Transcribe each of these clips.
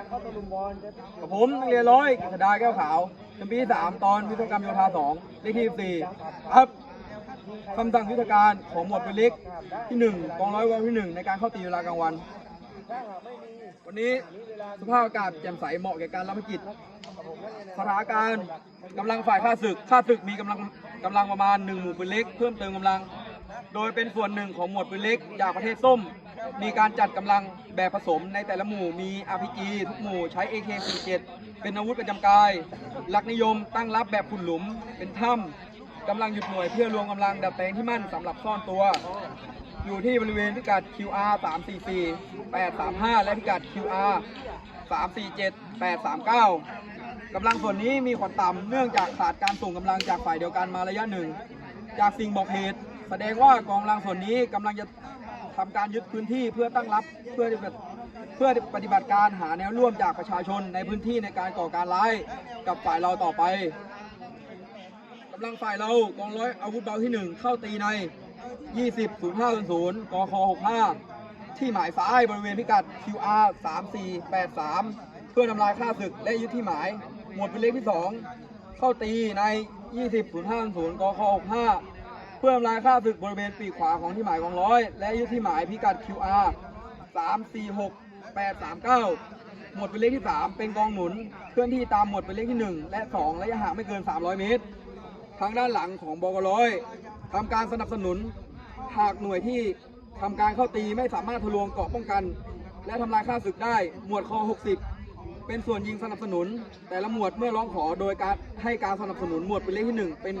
การเข้าตะลุมบอลกับผมนักเรียนร้อยกฤษดาแก้วขาวชั้นปีที่สามตอนวิศวกรรมโยธาสองเลขที่สี่ครับคำสั่งยุทธการของหมวดเป็นเล็กที่หนึ่งกองร้อยวันที่หนึ่งในการเข้าตีเวลากลางวัน วันนี้สภาพอากาศแจ่มใสเหมาะแก่การรับภารกิจสถานการณ์กำลังฝ่ายข้าศึกข้าศึกมีกำลังกำลังประมาณหนึ่งหมู่เปืนเล็ก เพิ่มเติมกำลัง โดยเป็นส่วนหนึ่งของหมวดปืนเล็กจากประเทศส้ม มีการจัดกำลังแบบผสมในแต่ละหมู่มี RPG ทุกหมู่ใช้ AK47 เป็นอาวุธประจำกาย หลักนิยมตั้งรับแบบขุนหลุม เป็นถ้ำกำลังหยุดหน่วยเพื่อรวมกำลังดัดแปลงที่มั่นสำหรับซ่อนตัว อยู่ที่บริเวณพิกัด QR 344 835 และพิกัด QR 347 839 กำลังส่วนนี้มีขวัญต่ำเนื่องจากขาดการส่งกำลังจากฝ่ายเดียวกันมาระยะหนึ่ง จากสิ่งบอกเหตุ แสดงว่ากองกำลังส่วนนี้กำลังจะทำการยึดพื้นที่เพื่อตั้งรับเพื่อเพื่อปฏิบัติการหาแนวร่วมจากประชาชนในพื้นที่ในการก่อการร้ายกับฝ่ายเราต่อไปกำลังฝ่ายเรากองร้อยอาวุธเบาที่ 1 เข้าตีใน 20 0500กค65 ที่หมายซ้ายบริเวณพิกัด QR 3483 เพื่อนำลายค่าศึกและยึดที่หมาย หมวดเป็นเลขที่ 2 เข้าตีใน 20 0500กค65 เพื่อนำลายค่าศึกบริเวณปีกขวาของที่หมายกองร้อย และยึดที่หมายพิกัด QR 346 839 หมวดเป็นเลขที่ 3 เป็นกองหนุน เคลื่อนที่ตามหมวดเป็นเลขที่ 1 และ 2 ระยะห่างไม่เกิน 300 เมตร ทางด้านหลังของบกร้อยทำการสนับสนุน หากหน่วยที่ทำการเข้าตีไม่สามารถทะลวงเกาะป้องกัน และทำลายค่าศึกได้ หมวดคอ 60 เป็นส่วนยิงสนับสนุน แต่ละหมวดเมื่อร้องขอโดยการให้การสนับสนุนหมวดเป็นเลขที่ 1 เป็น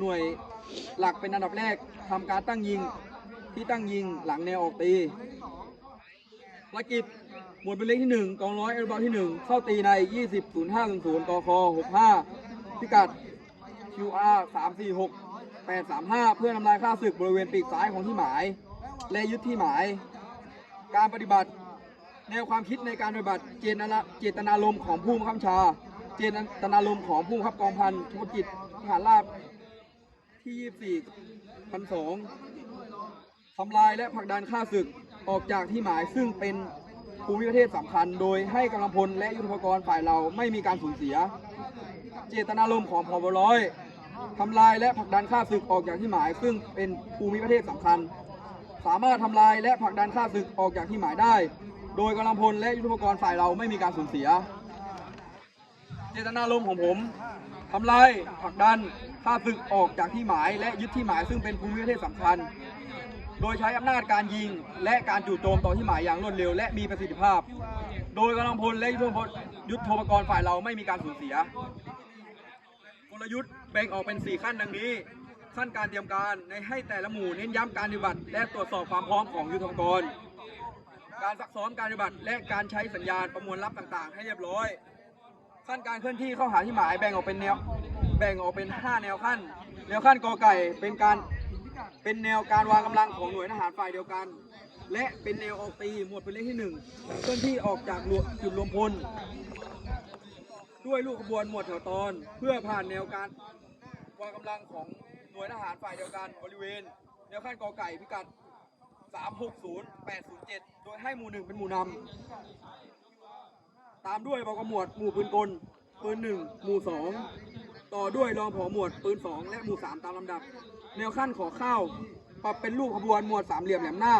หน่วย หลักเป็นอันดับแรกทำการตั้งยิงที่ตั้งยิงหลังแนวออกตีภารกิจหมวดเป็นเลขที่ 1 กองร้อยเอลบาที่ 1 เข้าตีใน 20 0500กค65 พิกัด QR 346 835 เพื่อนำลายค่าศึกบริเวณปีกซ้ายของที่หมาย และยึดที่หมาย การปฏิบัติแนวความคิดในการปฏิบัติเจตนาเจตนารมณ์ของผู้บังคับชา เจตนารมณ์ของผู้บังคับกองพันธุรกิจทหารราบ ที่ 24พันสองทำลายและผลักดันค่าศึกออกจากที่หมายซึ่งเป็นภูมิประเทศสำคัญ โดยให้กำลังพลและยุทธปกรณ์ฝ่ายเราไม่มีการสูญเสีย เจตนารมณ์ของพบร้อยทำลายและผลักดันข้าศึกออกจากที่หมาย ซึ่งเป็นภูมิประเทศสำคัญ สามารถทำลายและผลักดันข้าศึกออกจากที่หมายได้ โดยกำลังพลและยุทธปกรณ์ฝ่ายเราไม่มีการสูญเสีย เจตนารมณ์ของผมทำลายผลักดัน ข้าศึกออกจากที่หมายและยึดที่หมายซึ่งเป็นภูมิประเทศสำคัญ โดยใช้อำนาจการยิงและการจู่โจมต่อที่หมายอย่างรวดเร็วและมีประสิทธิภาพ โดยกำลังพลและยุทธปยุทโธปกรณ์ฝ่ายเราไม่มีการสูญเสีย กลยุทธ์แบ่งออกเป็น 4 ขั้นดังนี้ ขั้นการเตรียมการในให้แต่ละหมู่เน้นย้ำการปฏิบัติ และตรวจสอบความพร้อมของยุทธปกรณ์การซักซ้อมการปฏิบัติ และการใช้สัญญาณประมวลลับต่าง ๆ ให้เรียบร้อย ขั้นการเคลื่อนที่เข้าหาที่หมายแบ่งออกเป็นแนวแบ่งออกเป็น 5 แนวขั้น แนวขั้นกอไก่เป็นการเป็นแนวการวางกำลังของหน่วยทหารฝ่ายเดียวกัน และเป็นแนวออกตีหมวดเป็นเลขที่หนึ่งเคลื่อนที่ออกจากจุดรวมพล ด้วยลูกขบวนหมวดแถวตอน เพื่อผ่านแนวการวางกำลังของหน่วยทหารฝ่ายเดียวกันบริเวณ แนวขั้นกอไก่พิกัด 360 807 โดยให้หมู่หนึ่งเป็นหมู่นำ ตามด้วยบกหมวดหมู่ปืนกล ปืนหนึ่งหมู่สองต่อด้วยรองผอหมวดปืนสองและหมู่สามตามลำดับ แนวขั้นขอเข้าปรับเป็นลูกขบวนหมวดสามเหลี่ยมแหลมหน้า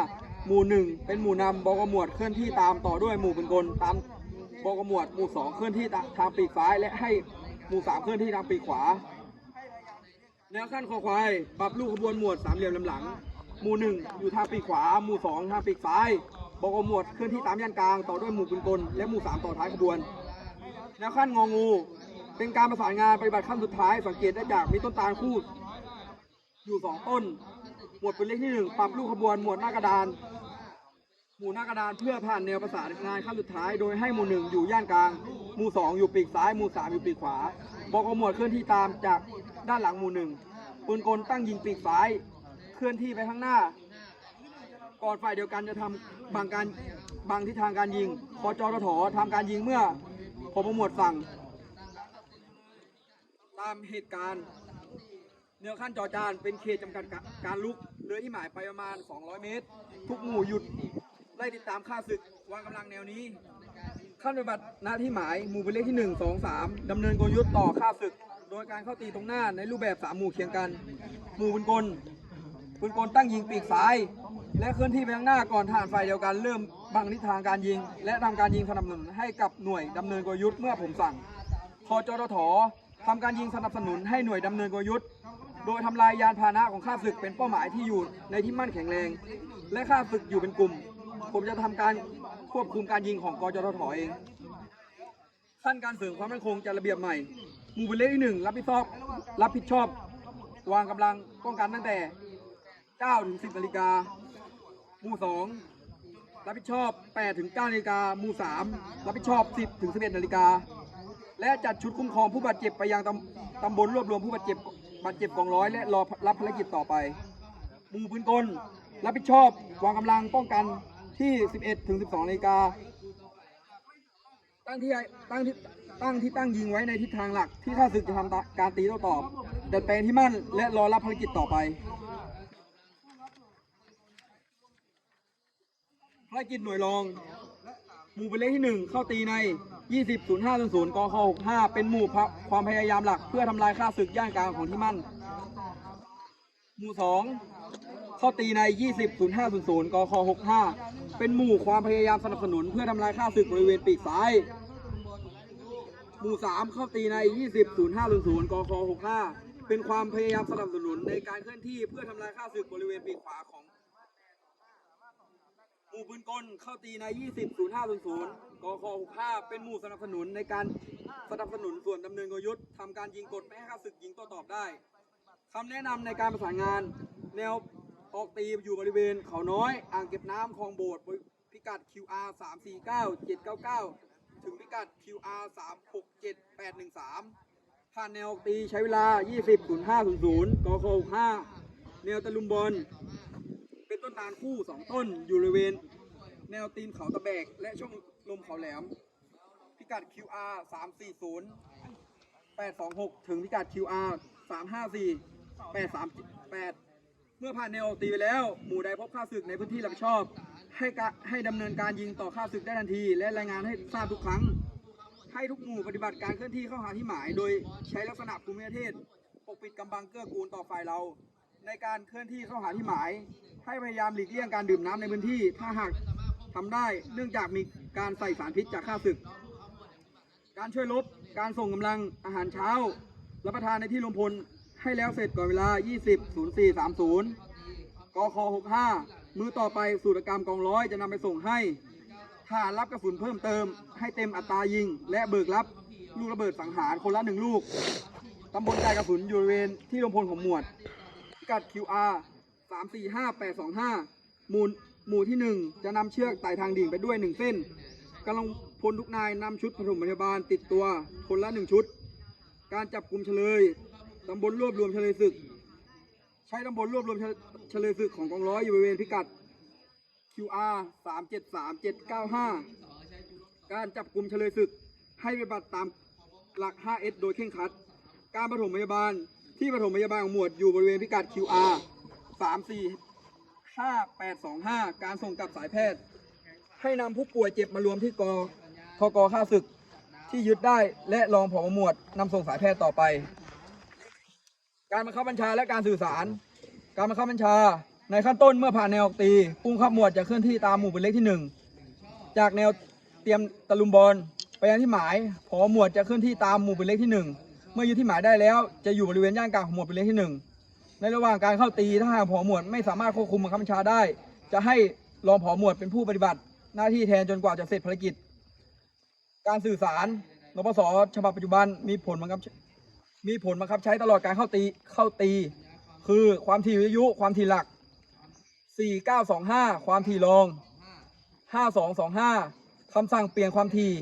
หมู่หนึ่งเป็นหมู่นำบกหมวดเคลื่อนที่ตามต่อด้วยหมู่ปืนกลตามบกหมวดหมู่สองเคลื่อนที่ทางปีกซ้าย และให้หมู่สามเคลื่อนที่ทางปีกขวา แนวขั้นคอควายปรับลูกขบวนหมวดสามเหลี่ยมลำหลัง หมู่หนึ่งอยู่ทางปีกขวา หมู่สองทางปีกซ้าย บกหมวดเคลื่อนที่ตามย่านกลาง ต่อด้วยหมู่ปืนกลและหมู่สามต่อท้ายขบวนแนวขั้นงองู เป็นการประสานงานปฏิบัติขั้นสุดท้าย สังเกตได้จากมีต้นตาลคู่อยู่สองต้น หมวดเป็นเลขที่หนึ่งปรับลูกขบวนหมวดหน้ากระดานหมู่หน้ากระดานเพื่อผ่านแนวประสานงานขั้นสุดท้าย โดยให้หมู่หนึ่งอยู่ย่านกลาง หมู่สองอยู่ปีกซ้าย หมู่สามอยู่ปีกขวาบอกหมวดเคลื่อนที่ตามจากด้านหลังหมู่หนึ่งปืนกลตั้งยิงปีกซ้าย เคลื่อนที่ไปข้างหน้า ก่อนฝ่ายเดียวกันจะทำ บางการบางทิศทางการยิงพอจอทถทำการยิงเมื่อพบหมวดสั่ง ตามเหตุการณ์แนวขั้นจอจานเป็นเขตจำกัดการลุกเรือที่หมายไปประมาณ 200 เมตร ทุกหมู่หยุดไล่ติดตามค่าศึกวางกำลังแนวนี้ ขั้นปฏิบัติหน้าที่หมายหมู่เป็นเลขที่ 1 2 3ดำเนินกลยุทธ์ต่อข้าศึก โดยการเข้าตีตรงหน้าในรูปแบบ 3 หมู่เคียงกัน หมู่ปืนกล ปืนกลตั้งยิงปีกซ้าย และเคลื่อนที่ไปข้างหน้าก่อนทารฝ่ายเดียวกันเริ่มบังทิศทางการยิง และทำการยิงสนับสนุนให้กับหน่วยดำเนินกลยุทธ์เมื่อผมสั่งพจรถทำการยิงสนับสนุนให้หน่วยดำเนินกลยุทธ์ โดยทำลายยานพาหนะของข้าศึกเป็นเป้าหมายที่อยู่ในที่มั่นแข็งแรง และข้าศึกอยู่เป็นกลุ่ม ผมจะทำการควบคุมการยิงของกจรถเองขั้นการเสริมความมั่นคงจัดระเบียบใหม่หมู่เป็นเลขที่หนึ่งรับผิดชอบ รับผิดชอบ วางกำลังป้องกันตั้งแต่ 9ถึง10นาฬิกาหมู่สองรับผิดชอบ8ถึง9นาฬิกาหมู่สามรับผิดชอบ 10ถึง11นาฬิกาและจัดชุดคุ้มครองผู้บาดเจ็บไปยังตำตำบลรวบรวมผู้บาดเจ็บบาดเจ็บกองร้อยและรอรับภารกิจต่อไป หมู่ปืนกลรับผิดชอบวางกำลังป้องกันที่ 11ถึง12นาฬิกาตั้งที่ตั้งที่ตั้งที่ตั้งยิงไว้ในทิศทางหลักที่ข้าศึกจะทำตาการตีโต้ตอบ ดัดแปลงที่มั่นและรอรับภารกิจต่อไป ภารกิจหน่วยรอง หมู่เป็นเลขที่ 1 เข้าตีใน 20 05 00กค65 เป็นหมู่พะความพยายามหลัก เพื่อทำลายข้าศึกย่านกลางของที่มั่น หมู่ 2 เข้าตีใน 20 05 00กค65 เป็นหมู่ความพยายามสนับสนุน เพื่อทำลายข้าศึกบริเวณปีกซ้าย หมู่ 3 เข้าตีใน 20 05 00กค65 เป็นความพยายามสนับสนุนในการเคลื่อนที่เพื่อทำลายข้าศึกบริเวณปีกขวาของ มู่ปืนกลเข้าตีใน 20 0500 กค65 เป็นหมู่สนับสนุนในการสนับสนุนส่วนดำเนินกลยุทธ์ทำการยิงกดไม่ให้ข้าศึกยิงโต้ตอบได้คำแนะนำในการประสานงาน แนวออกตีอยู่บริเวณเขาน้อย อ่างเก็บน้ำคลองโบสถ์พิกัด QR 349 799 ถึงพิกัด QR 367 813 ผ่านแนวออกตีใช้เวลา 20 0500 กค65 แนวตะลุมบอล ต้นตาลคู่สองต้นอยู่บริเวณ แนวตีนเขาตะแบก และช่องลมเขาแหลม พิกัด QR 340 826 ถึงพิกัด QR 354 838 เมื่อผ่านแนวตีไปแล้ว หมู่ใดพบข้าศึกในพื้นที่รับผิดชอบ ให้กะให้ดำเนินการยิงต่อข้าศึกได้ทันที และรายงานให้ทราบทุกครั้ง ให้ทุกหมู่ปฏิบัติการเคลื่อนที่เข้าหาที่หมาย โดยใช้ลักษณะภูมิประเทศปกปิดกำบังเกื้อกูลต่อฝ่ายเรา ในการเคลื่อนที่เข้าหาที่หมาย ให้พยายามหลีกเลี่ยงการดื่มน้ำในพื้นที่ ถ้าหากทำได้เนื่องจากมีการใส่สารพิษจากข้าศึก การช่วยลบการส่งกำลังอาหารเช้ารับประทานในที่ลมพลให้แล้วเสร็จก่อนเวลา 20 04 30 กค65 มือต่อไปสูตรกรรมกองร้อยจะนำไปส่งให้ทหารรับกระสุนเพิ่มเติม ให้เต็มอัตรายิง และเบิกรับ ลูกระเบิดสังหารคนละหนึ่งลูก ตำบลกายกระสุนอยู่บริเวณที่ลมพลของหมวดกัด QR 345825หมู่หมู่ที่1จะนำเชือกไต่ทางดิ่งไปด้วย1เส้นกำลังพลทุกนายนำชุดปฐมพยาบาลติดตัวคนละ1ชุด การจับกลุ่มเฉลยตำบลรวบรวมเฉลยศึก ใช้ตำบลรวบรวมเฉลยศึกของกองร้อยอยู่บริเวณพิกัด QR 373795 การจับกลุ่มเฉลยศึกให้ปฏิบัติตามหลัก 5S โดยเคร่งครัด การปฐมพยาบาลที่ปฐมพยาบาลของหมวดอยู่บริเวณพิกัด QR 345825การส่งกลับสายแพทย์ ให้นำผู้ป่วยเจ็บมารวมที่กอทกค่าศึกที่ยึดได้และรองผอหมวดนำส่งสายแพทย์ต่อไป การบังคับบัญชาและการสื่อสาร การบังคับบัญชาในขั้นต้นเมื่อผ่านแนวออกตีผู้งคับหมวดจะเคลื่อนที่ตามหมู่เป็นเลขที่หนึ่งจากแนวเตรียมตะลุมบอลไปยังที่หมายผอหมวดจะเคลื่อนที่ตามหมู่เป็นเลขที่หนึ่งเมื่อยึดที่หมายได้แล้ว จะอยู่บริเวณย่านกลางของหมวดเป็นเลขที่หนึ่ง ในระหว่างการเข้าตีถ้าหากผอหมวดไม่สามารถควบคุมบังคับบัญชาได้ จะให้รองผอหมวดเป็นผู้ปฏิบัติหน้าที่แทนจนกว่าจะเสร็จภารกิจ การสื่อสารนปสฉบับปัจจุบันมีผลบังคับมีผลบังคับใช้ตลอดการเข้าตีเข้าตี คือความถี่วิทยุความถี่หลัก 4925 ความถี่รอง 5225คำสั่งเปลี่ยนความถี่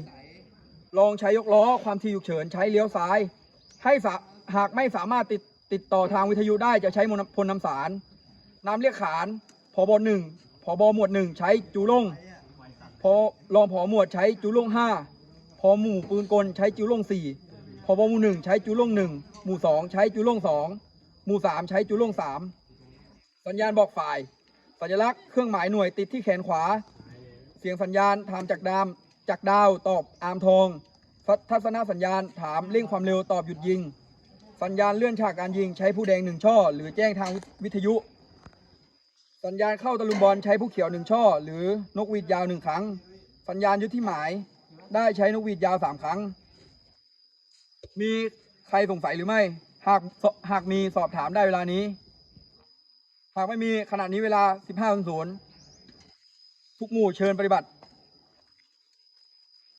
รองใช้ยกล้อความถี่ฉุกเฉินใช้เลี้ยวซ้าย ให้หากไม่สามารถติด ติดต่อทางวิทยุได้จะใช้พลนำสารนามเรียกขานผบหนึ่งผบหมวดหนึ่งใช้จูล่งพอรองผอหมวดใช้จูล่งห้าพอหมู่ปืนกลใช้จูล่งสี่พบหมู่หนึ่งใช้จุลงหนึ่งหมู่สองใช้จุลงสองหมู่สามใช้จุลงสามสัญญาณบอกฝ่าย สัญลักษณ์เครื่องหมายหน่วยติดที่แขนขวา เสียงสัญญาณทำจากดามจากดาวตอบอามทองทัทัศนสัญญาณถามเร่งความเร็วตอบหยุดยิง สัญญาณเลื่อนฉากการยิงใช้ผู้แดงหนึ่งช่อ หรือแจ้งทางวิทยุ สัญญาณเข้าตะลุมบอลใช้ผู้เขียวหนึ่งช่อ หรือนกหวีดยาวหนึ่งครั้ง สัญญาณยึดที่หมายได้ใช้นกหวีดยาวสามครั้ง มีใครสงสัยหรือไม่ หากหากมีสอบถามได้เวลานี้ หากไม่มีขณะนี้เวลา 15.00ทุกหมู่เชิญปฏิบัติ